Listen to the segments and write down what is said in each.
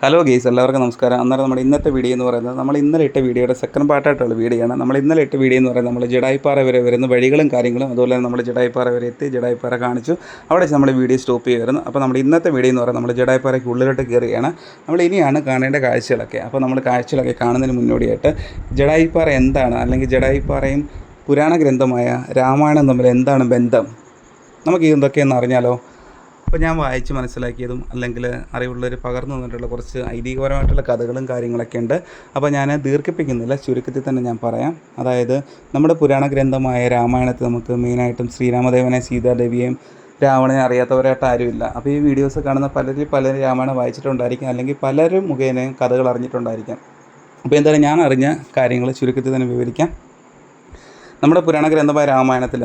Hello guys എല്ലാവർക്കും നമസ്കാരം. അന്നേരം നമ്മുടെ ഇന്നത്തെ വീഡിയോ എന്ന് പറയുന്നത് നമ്മൾ ഇന്നലെ ഇട്ട വീഡിയോയുടെ സെക്കൻഡ് പാർട്ടായിട്ടുള്ള വീഡിയോ ആണ്. നമ്മൾ ഇന്നലെ ഇട്ട വീഡിയോ എന്ന് പറയുന്നത് നമ്മൾ ജഡായിപ്പാറ വരെ വരുന്ന വഴികളും കാര്യങ്ങളും അതുപോലെ തന്നെ നമ്മൾ ജഡായിപ്പാറ വരെ എത്തി ജഡായിപ്പാറ കാണിച്ചു. അവിടെ വെച്ച് നമ്മൾ വീഡിയോ സ്റ്റോപ്പ് ചെയ്യുമായിരുന്നു അപ്പോൾ നമ്മുടെ ഇന്നത്തെ വീഡിയോ എന്ന് പറയുന്നത് നമ്മൾ ജഡായിപ്പാറയ്ക്ക് ഉള്ളിലോട്ട് കയറുകയാണ്. നമ്മൾ ഇനിയാണ് കാണേണ്ട കാഴ്ചകളൊക്കെ. അപ്പോൾ നമ്മൾ കാഴ്ചകളൊക്കെ കാണുന്നതിന് മുന്നോടിയായിട്ട് ജഡായിപ്പാറ എന്താണ്? അല്ലെങ്കിൽ ജഡായിപ്പാറയും പുരാണ ഗ്രന്ഥമായ രാമായണം തമ്മിൽ എന്താണ് ബന്ധം? നമുക്ക് ഇതൊക്കെയെന്ന് അറിഞ്ഞാലോ? അപ്പോൾ ഞാൻ വായിച്ച് മനസ്സിലാക്കിയതും അല്ലെങ്കിൽ അറിവുള്ളവർ പകർന്നു തന്നിട്ടുള്ള കുറച്ച് ഐതിഹ്യപരമായിട്ടുള്ള കഥകളും കാര്യങ്ങളൊക്കെ ഉണ്ട്. അപ്പോൾ ഞാൻ ദീർഘിപ്പിക്കുന്നില്ല. ചുരുക്കത്തിൽ തന്നെ ഞാൻ പറയാം. അതായത് നമ്മുടെ പുരാണ ഗ്രന്ഥമായ രാമായണത്തിൽ നമുക്ക് മെയിനായിട്ടും ശ്രീരാമദേവനെ സീതാദേവിയെയും രാവണനെ അറിയാത്തവരായിട്ട് ആരുമില്ല. അപ്പോൾ ഈ വീഡിയോസ് കാണുന്ന പലരും പലരും രാമായണം വായിച്ചിട്ടുണ്ടായിരിക്കും. അല്ലെങ്കിൽ പലരും മുഖേനയും കഥകൾ അറിഞ്ഞിട്ടുണ്ടായിരിക്കാം. അപ്പോൾ എന്തായാലും ഞാൻ അറിഞ്ഞ കാര്യങ്ങൾ ചുരുക്കത്തിൽ തന്നെ വിവരിക്കാം. നമ്മുടെ പുരാണ ഗ്രന്ഥമായ രാമായണത്തിൽ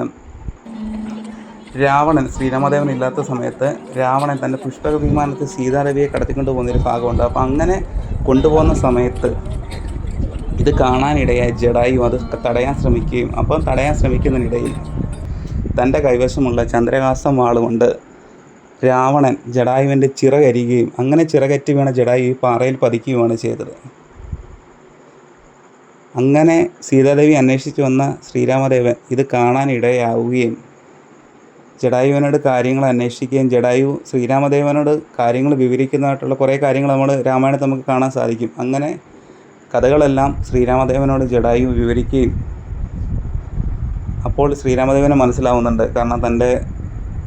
രാവണൻ ശ്രീരാമദേവൻ ഇല്ലാത്ത സമയത്ത് രാവണൻ തന്റെ പുഷ്പക വിമാനത്തിൽ സീതാദേവിയെ കടത്തിക്കൊണ്ട് പോകുന്നൊരു ഭാഗമുണ്ട്. അപ്പോൾ അങ്ങനെ കൊണ്ടുപോകുന്ന സമയത്ത് ഇത് കാണാനിടയായി ജഡായും അത് തടയാൻ ശ്രമിക്കുകയും അപ്പം തടയാൻ ശ്രമിക്കുന്നതിനിടയിൽ തന്റെ കൈവശമുള്ള ചന്ദ്രകാസം വാളുകൊണ്ട് രാവണൻ ജഡായുവിന്റെ ചിറകരിയുകയും അങ്ങനെ ചിറകറ്റി വീണ ജഡായു ഈ പാറയിൽ പതിക്കുകയുമാണ് ചെയ്തത്. അങ്ങനെ സീതാദേവി അന്വേഷിച്ചു വന്ന ശ്രീരാമദേവൻ ഇത് കാണാനിടയാവുകയും ജഡായുവിനോട് കാര്യങ്ങൾ അന്വേഷിക്കുകയും ജഡായു ശ്രീരാമദേവനോട് കാര്യങ്ങൾ വിവരിക്കുന്നതായിട്ടുള്ള കുറേ കാര്യങ്ങൾ നമ്മൾ രാമായണത്തിൽ നമുക്ക് കാണാൻ സാധിക്കും. അങ്ങനെ കഥകളെല്ലാം ശ്രീരാമദേവനോട് ജഡായു വിവരിക്കുകയും അപ്പോൾ ശ്രീരാമദേവനെ മനസ്സിലാവുന്നുണ്ട്. കാരണം തന്റെ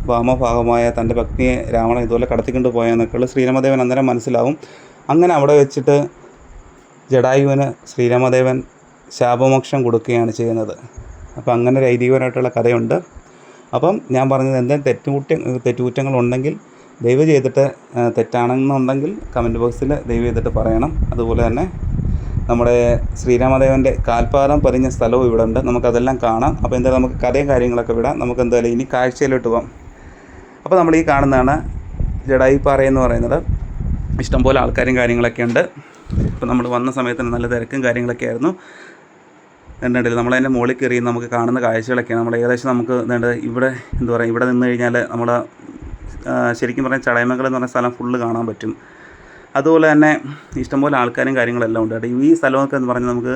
വാമഭാഗമായ തന്റെ ഭക്തിയെ രാവണൻ ഇതുപോലെ കടത്തിക്കൊണ്ട് പോയെന്നൊക്കെയുള്ള ശ്രീരാമദേവൻ അന്നേരം മനസ്സിലാവും. അങ്ങനെ അവിടെ വെച്ചിട്ട് ജഡായുവിന് ശ്രീരാമദേവൻ ശാപമോക്ഷം കൊടുക്കുകയാണ് ചെയ്യുന്നത്. അപ്പോൾ അങ്ങനെ ഒരു ഐതിഹ്യപരമായിട്ടുള്ള കഥയുണ്ട്. അപ്പം ഞാൻ പറഞ്ഞത് എന്തെങ്കിലും തെറ്റുകുറ്റ തെറ്റുകുറ്റങ്ങളുണ്ടെങ്കിൽ ദയവ് ചെയ്തിട്ട് തെറ്റാണെന്നുണ്ടെങ്കിൽ കമന്റ് ബോക്സിൽ ദയവ് ചെയ്തിട്ട് പറയണം. അതുപോലെ തന്നെ നമ്മുടെ ശ്രീരാമദേവന്റെ കാൽപാദം പതിഞ്ഞ സ്ഥലവും ഇവിടെ ഉണ്ട്. നമുക്കതെല്ലാം കാണാം. അപ്പോൾ എന്തായാലും നമുക്ക് കഥയും കാര്യങ്ങളൊക്കെ വിടാം. നമുക്ക് എന്തായാലും ഇനി കാഴ്ചയിലോട്ട് പോകാം അപ്പോൾ നമ്മൾ ഈ കാണുന്നതാണ് ജഡായിപ്പാറ എന്ന് പറയുന്നത്. ഇഷ്ടംപോലെ ആൾക്കാരും കാര്യങ്ങളൊക്കെ ഉണ്ട്. ഇപ്പോൾ നമ്മൾ വന്ന സമയത്ത് നല്ല തിരക്കും കാര്യങ്ങളൊക്കെ ആയിരുന്നു. എന്നിട്ടില്ല നമ്മളതിന്റെ മുകളിൽ കയറി നമുക്ക് കാണുന്ന കാഴ്ചകളൊക്കെയാണ്. നമ്മൾ ഏകദേശം നമുക്ക് എന്താ ഇവിടെ എന്താ പറയുക ഇവിടെ നിന്ന് കഴിഞ്ഞാൽ നമ്മൾ ശരിക്കും പറഞ്ഞാൽ ചടയമംഗലം എന്ന് പറഞ്ഞ സ്ഥലം ഫുള്ള് കാണാൻ പറ്റും. അതുപോലെ തന്നെ ഇഷ്ടംപോലെ ആൾക്കാരും കാര്യങ്ങളെല്ലാം ഉണ്ട്. കേട്ടോ ഈ സ്ഥലമൊക്കെ എന്ന് പറഞ്ഞാൽ നമുക്ക്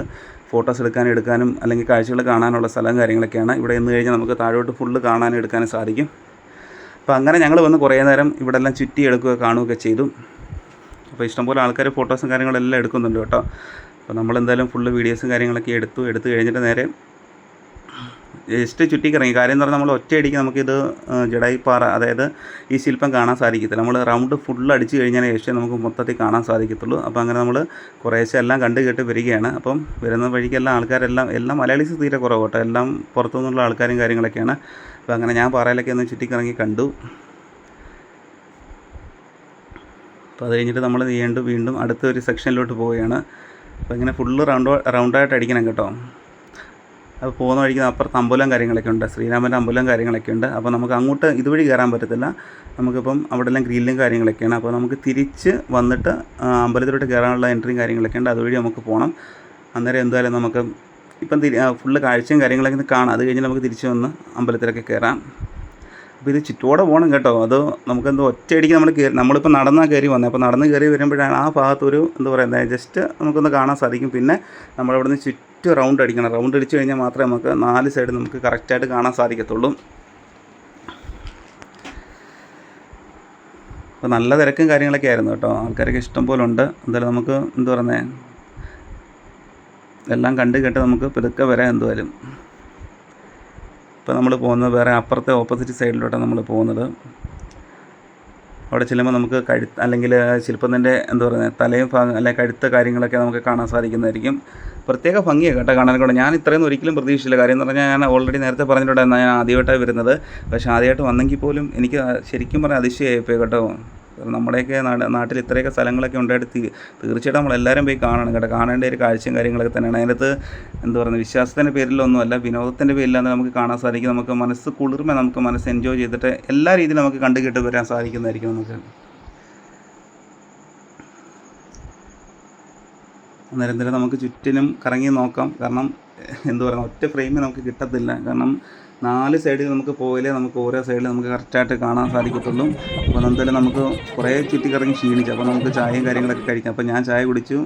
ഫോട്ടോസ് എടുക്കാനും എടുക്കാനും അല്ലെങ്കിൽ കാഴ്ചകൾ കാണാനുള്ള സ്ഥലം കാര്യങ്ങളൊക്കെയാണ്. ഇവിടെ നിന്ന് കഴിഞ്ഞാൽ നമുക്ക് താഴോട്ട് ഫുള്ള് കാണാനും എടുക്കാനും സാധിക്കും. അപ്പോൾ അങ്ങനെ ഞങ്ങൾ വന്ന് കുറേ നേരം ഇവിടെ എല്ലാം ചുറ്റി എടുക്കുക കാണുകയൊക്കെ ചെയ്തു. അപ്പോൾ ഇഷ്ടംപോലെ ആൾക്കാർ ഫോട്ടോസും കാര്യങ്ങളെല്ലാം എടുക്കുന്നുണ്ട് കേട്ടോ. അപ്പോൾ നമ്മളെന്തായാലും ഫുള്ള് വീഡിയോസും കാര്യങ്ങളൊക്കെ എടുത്തു എടുത്തു കഴിഞ്ഞിട്ട് നേരെ ജസ്റ്റ് ചുറ്റിക്കിറങ്ങി. കാര്യം എന്ന് പറഞ്ഞാൽ നമ്മൾ ഒറ്റയടിക്ക് നമുക്കിത് ജഡായിപ്പാറ അതായത് ഈ ശില്പം കാണാൻ സാധിക്കത്തില്ല. നമ്മൾ റൗണ്ട് ഫുൾ അടിച്ച് കഴിഞ്ഞാൽ ഏഷ്യ നമുക്ക് മൊത്തത്തിൽ കാണാൻ സാധിക്കത്തുള്ളൂ. അപ്പോൾ അങ്ങനെ നമ്മൾ കുറേശ്ശെ എല്ലാം കണ്ടു കേട്ട് വരികയാണ്. അപ്പം വരുന്ന വഴിക്കെല്ലാം ആൾക്കാരെല്ലാം എല്ലാം മലയാളീസ് തീരെ കുറവ് കേട്ടോ എല്ലാം പുറത്തുനിന്നുള്ള ആൾക്കാരും കാര്യങ്ങളൊക്കെയാണ്. അപ്പോൾ അങ്ങനെ ഞാൻ പാറയിലൊക്കെ ഒന്ന് ചുറ്റിക്കിറങ്ങി കണ്ടു. അപ്പോൾ അത് കഴിഞ്ഞിട്ട് നമ്മൾ വീണ്ടും വീണ്ടും അടുത്ത ഒരു സെക്ഷനിലോട്ട് പോവുകയാണ്. അപ്പോൾ ഇങ്ങനെ ഫുള്ള് റൗണ്ട് റൗണ്ടായിട്ട് അടിക്കണം കേട്ടോ. അപ്പോൾ പോകുന്ന വഴിക്ക് അപ്പുറത്ത് അമ്പലം കാര്യങ്ങളൊക്കെ ഉണ്ട്. ശ്രീരാമന്റെ അമ്പലം കാര്യങ്ങളൊക്കെ ഉണ്ട്. അപ്പോൾ നമുക്ക് അങ്ങോട്ട് ഇതുവഴി കയറാൻ പറ്റത്തില്ല. നമുക്കിപ്പം അവിടെ എല്ലാം ഗ്രില്ലും കാര്യങ്ങളൊക്കെയാണ്. അപ്പോൾ നമുക്ക് തിരിച്ച് വന്നിട്ട് അമ്പലത്തിലോട്ട് കയറാനുള്ള എൻട്രിയും കാര്യങ്ങളൊക്കെ ഉണ്ട്. അതുവഴി നമുക്ക് പോകണം അന്നേരം എന്തായാലും നമുക്ക് ഇപ്പം തിരി ഫുള്ള് കാഴ്ചയും കാര്യങ്ങളൊക്കെ കാണാം. അത് കഴിഞ്ഞ് നമുക്ക് തിരിച്ച് വന്ന് അമ്പലത്തിലൊക്കെ കയറാം. അപ്പോൾ ഇത് ചുറ്റോടെ പോകണം കേട്ടോ. അത് നമുക്കെന്തോ ഒറ്റയടിക്ക് നമ്മൾ കയറി നമ്മളിപ്പോൾ നടന്നാൽ കയറി വന്നത് അപ്പോൾ നടന്ന് കയറി വരുമ്പോഴാണ് ആ ഭാഗത്തൊരു എന്താ പറയുക ജസ്റ്റ് നമുക്കൊന്ന് കാണാൻ സാധിക്കും. പിന്നെ നമ്മളിവിടെ നിന്ന് ചുറ്റും റൗണ്ട് അടിക്കണം. റൗണ്ട് അടിച്ച് കഴിഞ്ഞാൽ മാത്രമേ നമുക്ക് നാല് സൈഡ് നമുക്ക് കറക്റ്റായിട്ട് കാണാൻ സാധിക്കത്തുള്ളൂ. അപ്പോൾ നല്ല തിരക്കും കാര്യങ്ങളൊക്കെ ആയിരുന്നു കേട്ടോ. ആൾക്കാരൊക്കെ ഇഷ്ടം പോലെ ഉണ്ട്. എന്തായാലും നമുക്ക് എന്താ പറയുന്നത് എല്ലാം കണ്ട് കേട്ട് നമുക്ക് പിതുക്കെ വരാം എന്തായാലും. ഇപ്പോൾ നമ്മൾ പോകുന്നത് വേറെ അപ്പുറത്തെ ഓപ്പോസിറ്റ് സൈഡിലോട്ടാണ് നമ്മൾ പോകുന്നത്. അവിടെ ചെല്ലുമ്പോൾ നമുക്ക് കഴുത്ത് അല്ലെങ്കിൽ ശില്പത്തിന്റെ എന്താ പറയുക തലയും ഭാഗം അല്ലെങ്കിൽ കഴുത്ത കാര്യങ്ങളൊക്കെ നമുക്ക് കാണാൻ സാധിക്കുന്നതായിരിക്കും. പ്രത്യേക ഭംഗിയാണ് കേട്ടോ കാണാൻ കൂടെ ഞാൻ ഇത്രയൊന്നും ഒരിക്കലും പ്രതീക്ഷിച്ചില്ല. കാര്യം എന്ന് പറഞ്ഞാൽ ഞാൻ ഓൾറെഡി നേരത്തെ പറഞ്ഞിട്ടുണ്ടായിരുന്നു ഞാൻ ആദ്യമായിട്ടാണ് വരുന്നത്. പക്ഷേ ആദ്യമായിട്ട് വന്നെങ്കിൽ പോലും എനിക്ക് ശരിക്കും പറഞ്ഞാൽ അതിശയമായിപ്പോയി കേട്ടോ. നമ്മുടെയൊക്കെ നാട് നാട്ടിൽ ഇത്രയൊക്കെ സ്ഥലങ്ങളൊക്കെ ഉണ്ടായിട്ട് തീർച്ചയായിട്ടും നമ്മളെല്ലാവരും പോയി കാണണം കേട്ടോ. കാണേണ്ട ഒരു കാഴ്ചയും കാര്യങ്ങളൊക്കെ തന്നെയാണ്. അതിനകത്ത് എന്താ പറയുക വിശ്വാസത്തിന്റെ പേരിലൊന്നുമല്ല വിനോദത്തിന്റെ പേരിലാണ് നമുക്ക് കാണാൻ സാധിക്കും. നമുക്ക് മനസ്സ് കുളിർമ നമുക്ക് മനസ്സ് എൻജോയ് ചെയ്തിട്ട് എല്ലാ രീതിയിലും നമുക്ക് കണ്ടു കേട്ട് വരാൻ സാധിക്കുന്നതായിരിക്കും നമുക്ക്. തന്നെ നമുക്ക് ചുറ്റിനും കറങ്ങി നോക്കാം. കാരണം എന്ത് പറയുക ഒറ്റ ഫ്രെയിമിൽ നമുക്ക് കിട്ടത്തില്ല. കാരണം നാല് സൈഡിൽ നമുക്ക് പോയാലേ നമുക്ക് ഓരോ സൈഡിൽ നമുക്ക് കറക്റ്റായിട്ട് കാണാൻ സാധിക്കത്തുള്ളൂ. അപ്പോൾ എന്തായാലും നമുക്ക് കുറേ ചുറ്റിക്കറങ്ങി ക്ഷീണിച്ചു. അപ്പോൾ നമുക്ക് ചായയും കാര്യങ്ങളൊക്കെ കഴിക്കാം. അപ്പോൾ ഞാൻ ചായ കുടിച്ചു.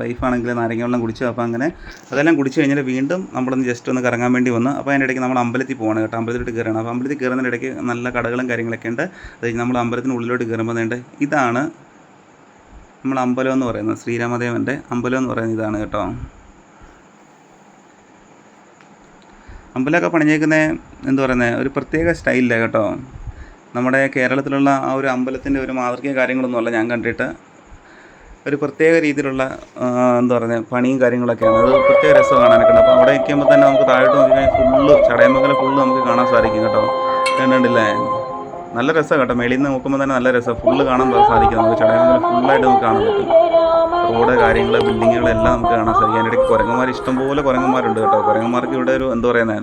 വൈഫാണെങ്കിൽ നാരങ്ങ വെള്ളം കുടിച്ചു. അപ്പോൾ അങ്ങനെ അതെല്ലാം കുടിച്ചു കഴിഞ്ഞാൽ വീണ്ടും നമ്മളൊന്ന് ജസ്റ്റ് ഒന്ന് കറങ്ങാൻ വേണ്ടി വന്നു. അപ്പോൾ അതിന്റെ ഇടയ്ക്ക് നമ്മൾ അമ്പലത്തിൽ പോകണം കേട്ടോ. അമ്പലത്തിലോട്ട് കയറണം അപ്പോൾ അമ്പലത്തിൽ കയറുന്നതിന്റെ ഇടയ്ക്ക് നല്ല കടകളും കാര്യങ്ങളൊക്കെ ഉണ്ട്. അത് നമ്മൾ അമ്പലത്തിന് ഉള്ളിലോട്ട് കയറുമ്പോൾ ഇതാണ് നമ്മൾ അമ്പലം എന്ന് പറയുന്നത് ശ്രീരാമദേവന്റെ അമ്പലം എന്ന് പറയുന്നത് ഇതാണ് കേട്ടോ. അമ്പലമൊക്കെ പണിഞ്ഞേക്കുന്ന എന്താ പറയുന്നത് ഒരു പ്രത്യേക സ്റ്റൈലിലാണ് കേട്ടോ. നമ്മുടെ കേരളത്തിലുള്ള ആ ഒരു അമ്പലത്തിന്റെ ഒരു മാതൃക കാര്യങ്ങളൊന്നുമല്ല ഞാൻ കണ്ടിട്ട്. ഒരു പ്രത്യേക രീതിയിലുള്ള എന്താ പറയുന്നത് പണിയും കാര്യങ്ങളൊക്കെയാണ്. അത് പ്രത്യേക രസം കാണാനൊക്കെ അപ്പോൾ അവിടെ നിൽക്കുമ്പോൾ തന്നെ നമുക്ക് താഴോട്ട് നോക്കി കഴിഞ്ഞാൽ ഫുള്ള് ചടയമംഗലം ഫുള്ള് നമുക്ക് കാണാൻ സാധിക്കും കേട്ടോ. കണ്ടിട്ടില്ലേ? നല്ല രസം കേട്ടോ. മേളിൽ നിന്ന് നോക്കുമ്പോൾ തന്നെ നല്ല രസം. ഫുള്ള് കാണാൻ സാധിക്കും. നമുക്ക് ചടയമംഗലം ഫുള്ളായിട്ട് നമുക്ക് കാണാൻ പറ്റും. റോഡ് കാര്യങ്ങൾ ബിൽഡിങ്ങുകളെല്ലാം നമുക്ക് കാണാൻ സാധിക്കും. അതിനിടയ്ക്ക് കുരങ്ങന്മാർ ഇഷ്ടംപോലെ കുരങ്ങന്മാരുണ്ട് കേട്ടോ. കുരങ്ങന്മാർക്ക് ഇവിടെ ഒരു എന്താ പറയുന്നത്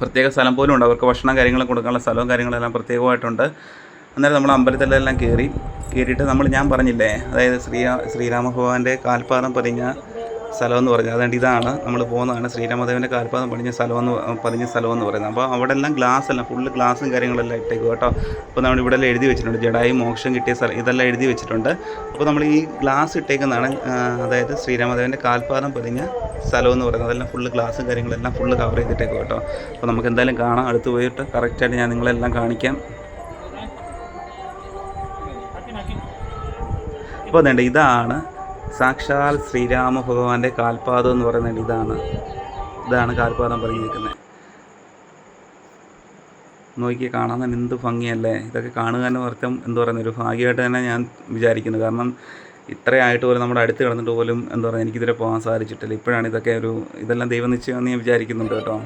പ്രത്യേക സ്ഥലം പോലും ഉണ്ട്. അവർക്ക് ഭക്ഷണം കാര്യങ്ങളും കൊടുക്കാനുള്ള സ്ഥലവും കാര്യങ്ങളെല്ലാം പ്രത്യേകമായിട്ടുണ്ട്. അന്നേരം നമ്മൾ അമ്പലത്തിലെല്ലാം കയറി കയറിയിട്ട് നമ്മൾ ഞാൻ പറഞ്ഞില്ലേ അതായത് ശ്രീ ശ്രീരാമഭഗവാന്റെ കാൽപ്പാറം പതിഞ്ഞ സ്ഥലം എന്ന് പറഞ്ഞാൽ അതുകൊണ്ട് ഇതാണ് നമ്മൾ പോകുന്നതാണ് ശ്രീരാമദേവന്റെ കാൽപാദം പണിഞ്ഞ സ്ഥലമെന്ന് പതിഞ്ഞ സ്ഥലം എന്ന് പറയുന്നത്. അപ്പോൾ അവിടെ എല്ലാം ഗ്ലാസ് എല്ലാം ഫുള്ള് ഗ്ലാസും കാര്യങ്ങളെല്ലാം ഇട്ടേക്കും കേട്ടോ. അപ്പോൾ നമ്മൾ ഇവിടെ എല്ലാം എഴുതി വെച്ചിട്ടുണ്ട്. ജഡായി മോക്ഷം കിട്ടിയ സ്ഥലം ഇതെല്ലാം എഴുതി വെച്ചിട്ടുണ്ട്. അപ്പോൾ നമ്മൾ ഈ ഗ്ലാസ് ഇട്ടേക്കുന്നതാണ് അതായത് ശ്രീരാമദേവന്റെ കാൽപാദം പതിഞ്ഞ സ്ഥലം എന്ന് പറയുന്നത്. അതെല്ലാം ഫുള്ള് ഗ്ലാസും കാര്യങ്ങളെല്ലാം ഫുള്ള് കവർ ചെയ്തിട്ടേക്കും കേട്ടോ. അപ്പോൾ നമുക്ക് എന്തായാലും കാണാം. അടുത്ത് പോയിട്ട് കറക്റ്റായിട്ട് ഞാൻ നിങ്ങളെല്ലാം കാണിക്കാം. അപ്പോൾ അതേണ്ട ഇതാണ് സാക്ഷാൽ ശ്രീരാമ ഭഗവാന്റെ കാൽപാദം എന്ന് പറയുന്നത് ഇതാണ്. ഇതാണ് കാൽപാദം പറഞ്ഞിരിക്കുന്നത്. നോക്കി കാണാൻ തന്നെ എന്ത് ഭംഗിയല്ലേ. ഇതൊക്കെ കാണുക തന്നെ അർത്ഥം എന്താ പറയുന്നത്. ഒരു ഭാഗ്യമായിട്ട് തന്നെ ഞാൻ വിചാരിക്കുന്നു. കാരണം ഇത്രയായിട്ട് പോലും നമ്മുടെ അടുത്ത് കിടന്നിട്ട് പോലും എന്താ പറയുക എനിക്കിതിരെ പോകാൻ സാധിച്ചിട്ടില്ല. ഇപ്പോഴാണ് ഇതൊക്കെ ഒരു ഇതെല്ലാം ദൈവം നിശ്ചയമെന്ന് ഞാൻ വിചാരിക്കുന്നുണ്ട് കേട്ടോ.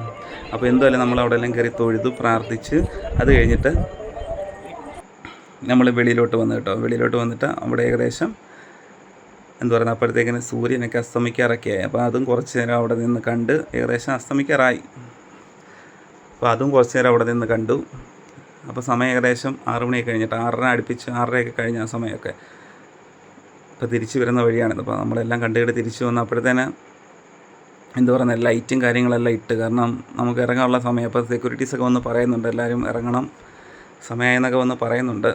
അപ്പോൾ എന്തായാലും നമ്മൾ അവിടെ എല്ലാം കയറി തൊഴുതു പ്രാർത്ഥിച്ച് അത് കഴിഞ്ഞിട്ട് നമ്മൾ വെളിയിലോട്ട് വന്നു കേട്ടോ. വെളിയിലോട്ട് വന്നിട്ട് അവിടെ ഏകദേശം എന്താ പറയുക അപ്പോഴത്തേക്കിന് സൂര്യനൊക്കെ അസ്തമിക്കാറൊക്കെ ആയി. അപ്പോൾ അതും കുറച്ച് നേരം അവിടെ നിന്ന് കണ്ട് ഏകദേശം അസ്തമിക്കാറായി. അപ്പോൾ അതും കുറച്ച് നേരം അവിടെ നിന്ന് കണ്ടു. അപ്പോൾ സമയം ഏകദേശം ആറ് മണിയൊക്കെ കഴിഞ്ഞിട്ട് ആറര അടുപ്പിച്ച് ആറരയൊക്കെ കഴിഞ്ഞ ആ സമയമൊക്കെ. അപ്പോൾ തിരിച്ചു വരുന്ന വഴിയാണിത്. അപ്പോൾ നമ്മളെല്ലാം കണ്ടുകിട്ട് തിരിച്ചു വന്ന അപ്പോഴത്തേന് എന്താ പറയുന്നത് ലൈറ്റും കാര്യങ്ങളെല്ലാം ഇട്ട് കാരണം നമുക്ക് ഇറങ്ങാനുള്ള സമയം. അപ്പോൾ സെക്യൂരിറ്റീസൊക്കെ വന്ന് പറയുന്നുണ്ട്. എല്ലാവരും ഇറങ്ങണം. സമയമായെന്നൊക്കെ വന്ന് പറയുന്നുണ്ട്.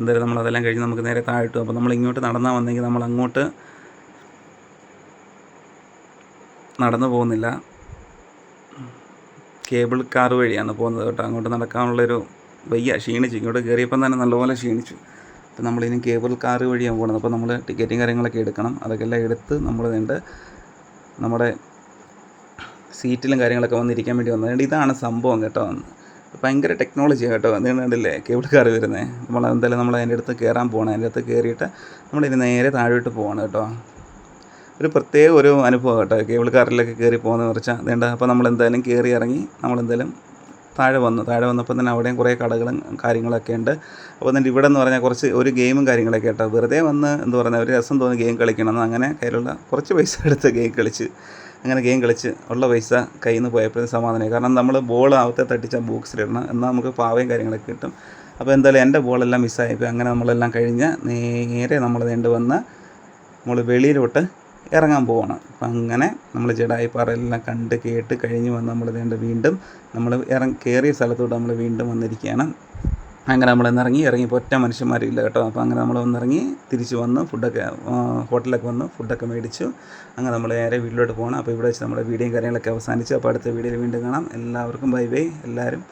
എന്തായാലും നമ്മൾ അതെല്ലാം കഴിഞ്ഞ് നമുക്ക് നേരെ താഴ്ത്തും അപ്പോൾ നമ്മൾ ഇങ്ങോട്ട് നടന്നാൽ വന്നെങ്കിൽ നമ്മൾ അങ്ങോട്ട് നടന്നു പോകുന്നില്ല. കേബിൾ കാർ വഴിയാണ് പോകുന്നത് കേട്ടോ. അങ്ങോട്ട് നടക്കാനുള്ളൊരു വയ്യ. ക്ഷീണിച്ചു. ഇങ്ങോട്ട് കയറിയപ്പം തന്നെ നല്ലപോലെ ക്ഷീണിച്ചു. അപ്പോൾ നമ്മളിനി കേബിൾ കാർ വഴിയാണ് പോകുന്നത്. അപ്പോൾ നമ്മൾ ടിക്കറ്റും കാര്യങ്ങളൊക്കെ എടുക്കണം. അതൊക്കെ എല്ലാം എടുത്ത് നമ്മൾ വേണ്ട നമ്മുടെ സീറ്റിലും കാര്യങ്ങളൊക്കെ വന്നിരിക്കാൻ വേണ്ടി വന്നതുകൊണ്ട് ഇതാണ് സംഭവം കേട്ടോ. ഭയങ്കര ടെക്നോളജി കേട്ടോ. അതുകൊണ്ട് കണ്ടില്ലേ? കേബിൾ കാർ വരുന്നത് നമ്മൾ എന്തായാലും നമ്മൾ അതിന്റെ അടുത്ത് കയറാൻ പോകണം അതിന്റെ അടുത്ത് കയറിയിട്ട് നമ്മൾ ഇനി നേരെ താഴോട്ട് പോകണം കേട്ടോ. ഒരു പ്രത്യേക ഒരു അനുഭവം കേട്ടോ. കേബിൾ കാറിലൊക്കെ കയറി പോകുന്നത് കുറച്ചാൽ അതുകൊണ്ട് അപ്പോൾ നമ്മൾ എന്തായാലും കയറി ഇറങ്ങി നമ്മൾ എന്തായാലും താഴെ വന്നു. താഴെ വന്നപ്പോൾ തന്നെ അവിടെയും കുറേ കടകളും കാര്യങ്ങളൊക്കെ ഉണ്ട്. അപ്പോൾ എന്നിട്ട് ഇവിടെ എന്ന് പറഞ്ഞാൽ കുറച്ച് ഒരു ഗെയിമും കാര്യങ്ങളൊക്കെ കേട്ടോ. വെറുതെ വന്ന് എന്താ പറയുക ഒരു രസം തോന്നി ഗെയിം കളിക്കണം അങ്ങനെ കയ്യിലുള്ള കുറച്ച് പൈസ എടുത്ത് ഗെയിം കളിച്ച്. അങ്ങനെ ഗെയിം കളിച്ച് ഉള്ള പൈസ കയ്യിൽ നിന്ന് പോയപ്പോഴും സമാധാനമായി കാരണം നമ്മൾ ബോൾ ആവത്തെ തട്ടിച്ച ബോക്സിലിടണം എന്നാൽ നമുക്ക് പാവയും കാര്യങ്ങളൊക്കെ കിട്ടും. അപ്പോൾ എന്തായാലും എന്റെ ബോളെല്ലാം മിസ്സായിപ്പോൾ അങ്ങനെ നമ്മളെല്ലാം കഴിഞ്ഞ് നേരെ നമ്മൾ നീണ്ടു വന്ന് നമ്മൾ വെളിയിലോട്ട് ഇറങ്ങാൻ പോവാണ്. അപ്പം അങ്ങനെ നമ്മൾ ജഡായിപ്പാറയെല്ലാം കണ്ട് കേട്ട് കഴിഞ്ഞ് വന്ന് നമ്മൾ നീണ്ട് വീണ്ടും നമ്മൾ ഇറങ്ങി കയറിയ സ്ഥലത്തോട്ട് നമ്മൾ വീണ്ടും വന്നിരിക്കുകയാണ്. അങ്ങനെ നമ്മൾ ഇറങ്ങി ഇറങ്ങിയപ്പോൾ ഒറ്റ മനുഷ്യന്മാരില്ല കേട്ടോ. അപ്പോൾ അങ്ങനെ നമ്മൾ വന്നിറങ്ങി തിരിച്ച് വന്ന് ഫുഡൊക്കെ ഹോട്ടലൊക്കെ വന്ന് ഫുഡൊക്കെ മേടിച്ചു. അങ്ങനെ നമ്മൾ നേരെ വീട്ടിലോട്ട് പോകണം അപ്പോൾ ഇവിടെ വെച്ച് നമ്മുടെ വീഡിയോയും കാര്യങ്ങളൊക്കെ അവസാനിച്ച്. അപ്പോൾ അടുത്ത വീഡിയോയിൽ വീണ്ടും കാണാം. എല്ലാവർക്കും ബൈ ബൈ. എല്ലാവരും